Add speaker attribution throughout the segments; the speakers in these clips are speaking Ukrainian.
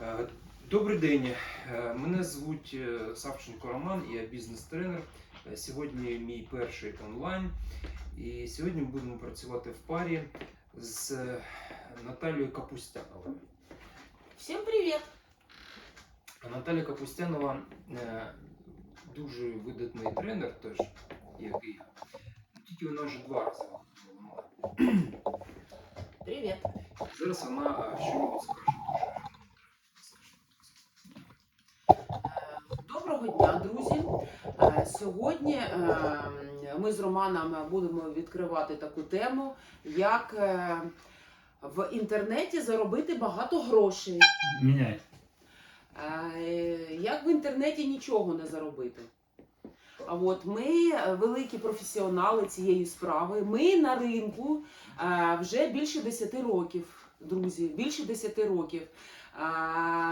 Speaker 1: Е, Добрий день. Е, Мене звуть е, Савченко Роман, я бізнес-тренер. Сьогодні мій перший онлайн. І сьогодні ми будемо працювати в парі з Наталією Капустяновою.
Speaker 2: Всем привет!
Speaker 1: А Наталя Капустянова дуже видатний тренер, теж як і я. Тільки вона вже два рази.
Speaker 2: Привет!
Speaker 1: Зараз вона що скаже.
Speaker 2: Е, Доброго дня, друзі! Е, Сьогодні е, ми з Романом будемо відкривати таку тему, як е, в інтернеті заробити багато грошей.
Speaker 3: Міняй.
Speaker 2: Як в інтернеті нічого не заробити. А от ми великі професіонали цієї справи. Ми на ринку вже більше 10 років, друзі, більше 10 років.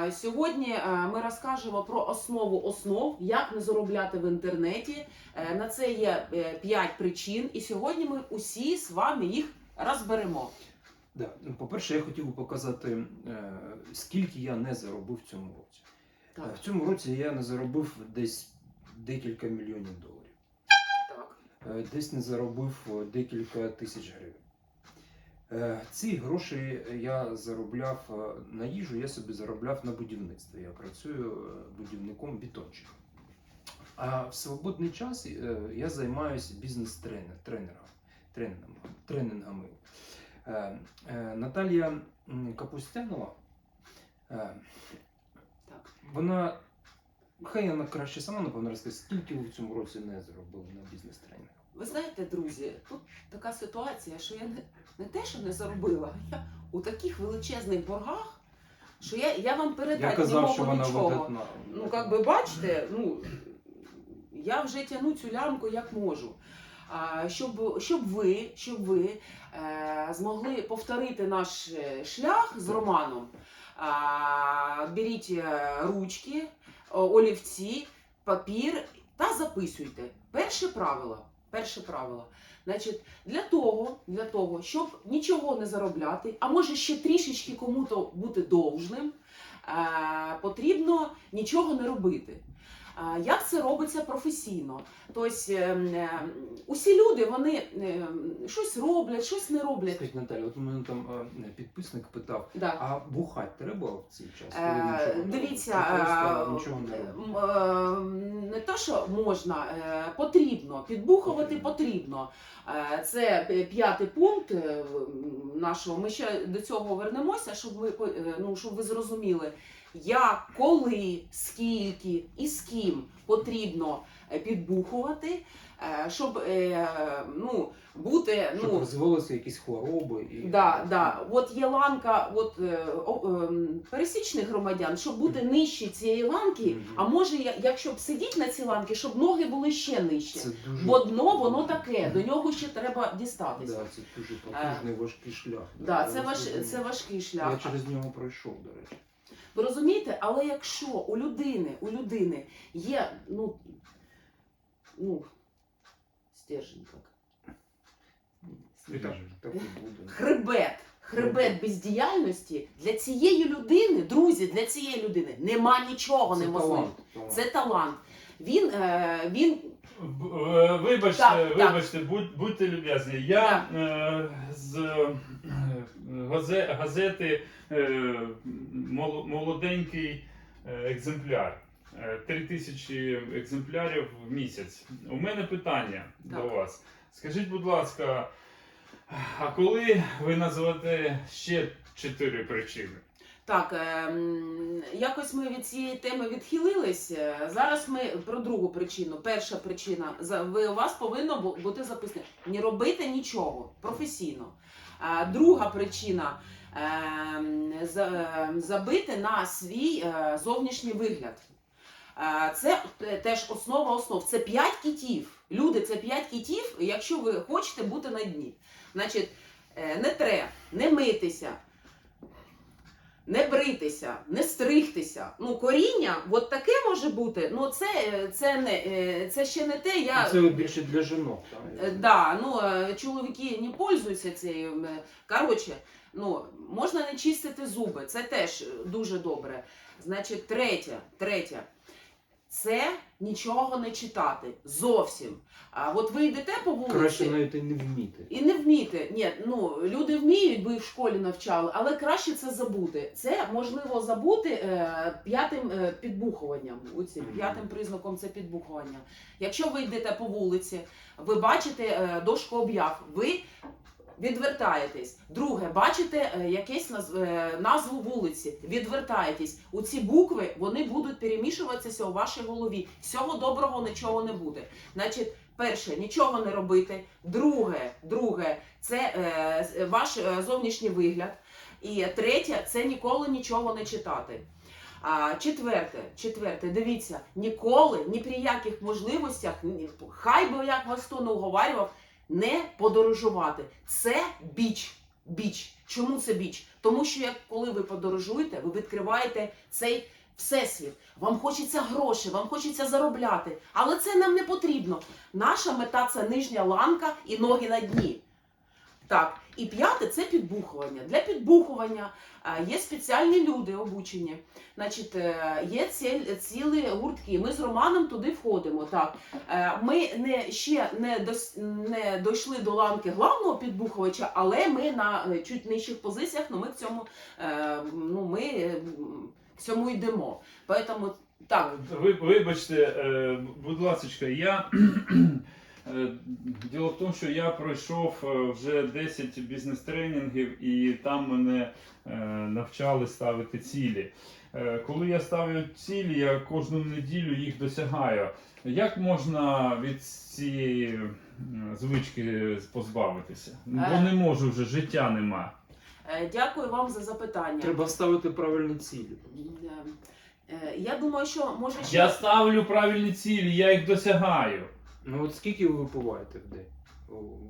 Speaker 2: Е, Сьогодні е, ми розкажемо про основу основ, як не заробляти в інтернеті. Е, На це є 5 причин, і сьогодні ми усі з вами їх розберемо.
Speaker 1: Да. По-перше, я хотів би показати, е, скільки я не заробив в цьому році. Е,
Speaker 2: Так,
Speaker 1: В цьому році я не заробив десь декілька мільйонів доларів.
Speaker 2: так.
Speaker 1: Е, Десь не заробив е, декілька тисяч гривень. Е, Ці гроші я заробляв е, на їжу, я собі заробляв на будівництві. Я працюю е, будівником бетончиком. А в свободний час я займаюся бізнес-тренером, тренінгами. Наталія Капустянова, вона, хай вона краще сама напевно розкаже, скільки в цьому році не заробили на бізнес-тренінгах.
Speaker 2: Ви знаєте, друзі, тут така ситуація, що я не, не те, що не заробила, я у таких величезних боргах, що я, я вам
Speaker 1: Я
Speaker 2: передати не можу
Speaker 1: що вона
Speaker 2: нічого.
Speaker 1: видатна.
Speaker 2: Ну, як би бачите, ну я вже тягну цю лямку як можу. А, щоб, щоб ви, щоб ви е, змогли повторити наш е, шлях з Романом, а, беріть е, ручки, олівці, папір та записуйте. Перше правило. Перше правило. Значить, для того, для того, щоб нічого не заробляти, а може ще трішечки кому-то бути довжним, е, потрібно нічого не робити. Як це робиться професійно? Тобто усі люди вони ем, щось роблять, щось не роблять.
Speaker 1: Скажіть, Наталя, от у мене там е, підписник питав,
Speaker 2: Да.
Speaker 1: а бухати треба в цей час?
Speaker 2: Е, Дивіться, е,
Speaker 1: нічого не
Speaker 2: е, не то, що можна, е, потрібно, підбухувати потрібно. Е, Це п'ятий пункт е, нашого. Ми ще до цього вернемося, щоб ви е, ну, щоб ви зрозуміли, як, коли, скільки і з ким потрібно е, підбухувати, е, щоб е, ну, бути
Speaker 1: Щоб
Speaker 2: ну,
Speaker 1: розвилися якісь хвороби і
Speaker 2: Да, да. От є ланка от, о, пересічних громадян, щоб бути нижче цієї ланки,
Speaker 1: Мгм.
Speaker 2: а може, якщо б сидіти на цій ланці, щоб ноги були ще нижче.
Speaker 1: Це дуже
Speaker 2: Бо дно воно таке, до нього ще треба дістатися.
Speaker 1: Да, це дуже потужний важкий шлях.
Speaker 2: Да, це, важ, це важкий
Speaker 1: Я через нього пройшов, до речі.
Speaker 2: Ви розумієте, але якщо у людини, у людини є, ну, ну, стержень так. Хребет, хребет бездіяльності для цієї людини, друзі, для цієї людини нема нічого неможливого. Це талант. Він, е, він
Speaker 3: е, Вибачте,
Speaker 2: Так, так.
Speaker 3: будь, будьте люб'язні. Я е, з е, газе- газети е, молоденький е, екземпляр. Три тисячі екземплярів в місяць. У мене питання
Speaker 2: Так.
Speaker 3: до вас. Скажіть, будь ласка, а коли ви назвете ще чотири причини?
Speaker 2: Так, е, м, якось ми від цієї теми відхилились. Е, Зараз ми про другу причину. Перша причина ви у вас повинно бути записано не робити нічого професійно. А друга причина е, м, за- е, забити на свій е, зовнішній вигляд. Е, Це теж основа основ. Це п'ять кітів. Люди, це п'ять кітів, якщо ви хочете бути на дні. Значить, е, не треба не митися, не бритися, не стригтися. Ну, коріння, от таке може бути. Ну, це, це, не, е, це ще не те. Я...
Speaker 1: Це більше для жінок.
Speaker 2: Е,
Speaker 1: Так?
Speaker 2: Да, ну, е, чоловіки не пользуються цією. е, Коротше, Ну, можна не чистити зуби, це теж е, дуже добре. Значить, третє, третє. Це нічого не читати. Зовсім. А от ви йдете по вулиці.
Speaker 1: Краще навіть і не вміти.
Speaker 2: І не вміти. Ні, ну люди вміють, бо їх в школі навчали, але краще це забути. Це можливо забути е, п'ятим е, підбухуванням.
Speaker 1: Мгм.
Speaker 2: п'ятим признаком це підбухування. Якщо ви йдете по вулиці, ви бачите е, дошку об'яв, ви відвертаєтесь. Друге, бачите е, якесь е, назву вулиці, відвертаєтесь. У ці букви вони будуть перемішуватися у вашій голові. Всього доброго нічого не буде. Значить, перше, нічого не робити. Друге, друге, це е, ваш е, зовнішній вигляд. І третє, це ніколи нічого не читати. А четверте, четверте, дивіться, ніколи, ні при яких можливостях, хай би як вас хто не уговарював, не подорожувати. Це біч. Біч. Чому це біч? Тому що як коли ви подорожуєте, ви відкриваєте цей всесвіт. Вам хочеться грошей, вам хочеться заробляти, але це нам не потрібно. Наша мета це нижня ланка і ноги на дні. Так, і п'яте це підбухування. Для підбухування е, є спеціальні люди обучені. Значить, е, є цілі гуртки. Ми з Романом туди входимо. Так, Е, ми не ще не дос, не дійшли до ланки главного підбухувача, але ми на чуть нижчих позиціях. Ну ми к цьому ну ми к цьому йдемо. Поэтому так.
Speaker 3: Ви, вибачте, будь ласка, я. Е, Діло в тому, що я пройшов е, вже 10 бізнес-тренінгів, і там мене е, навчали ставити цілі. Коли я ставлю цілі, я кожну неділю їх досягаю. Як можна від цієї звички позбавитися? Бо не можу вже, життя нема.
Speaker 2: Дякую вам за запитання.
Speaker 1: Треба ставити правильні цілі.
Speaker 2: Я думаю, що може ще
Speaker 3: Я ставлю правильні цілі, я їх досягаю.
Speaker 1: Ну от скільки ви випиваєте в день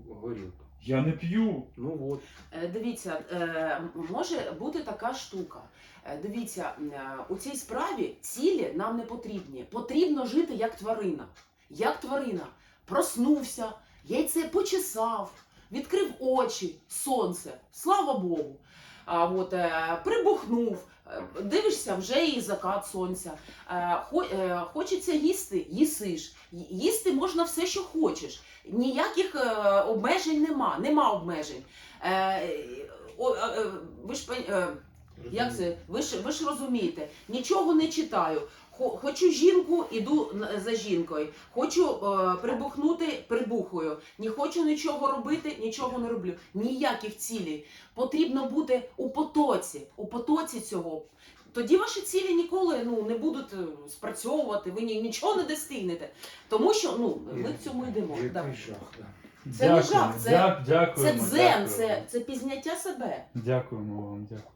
Speaker 1: горілку?
Speaker 3: Я не п'ю.
Speaker 1: Ну от.
Speaker 2: Е, Дивіться, е, може бути така штука. Е, Дивіться, е, у цій справі цілі нам не потрібні. Потрібно жити як тварина. Як тварина. Проснувся, яйце почесав, відкрив очі, сонце, слава Богу. А от е, прибухнув, дивишся вже і закат сонця. Е, е, хочеться їсти, їсиш. Їсти можна все, що хочеш. Ніяких е, обмежень нема, нема обмежень. Е, е, е, ви ж е, як це? Ви ж ви ж розумієте, нічого не читаю. Хо- Хочу жінку, іду за жінкою. Хочу е, прибухнути, прибухую. Не хочу нічого робити, нічого не роблю. Ніяких цілей. Потрібно бути у потоці, у потоці цього. Тоді ваші цілі ніколи ну, не будуть е, спрацьовувати, ви нічого не достигнете. Тому що ну, ми к цьому йдемо.
Speaker 1: Який
Speaker 2: Да.
Speaker 1: жах, да.
Speaker 2: Це не жах, це-
Speaker 3: Дя- дякуємо,
Speaker 2: Це дзен,
Speaker 3: дякуємо.
Speaker 2: це, це пізняття себе.
Speaker 3: Дякуємо вам, дякую.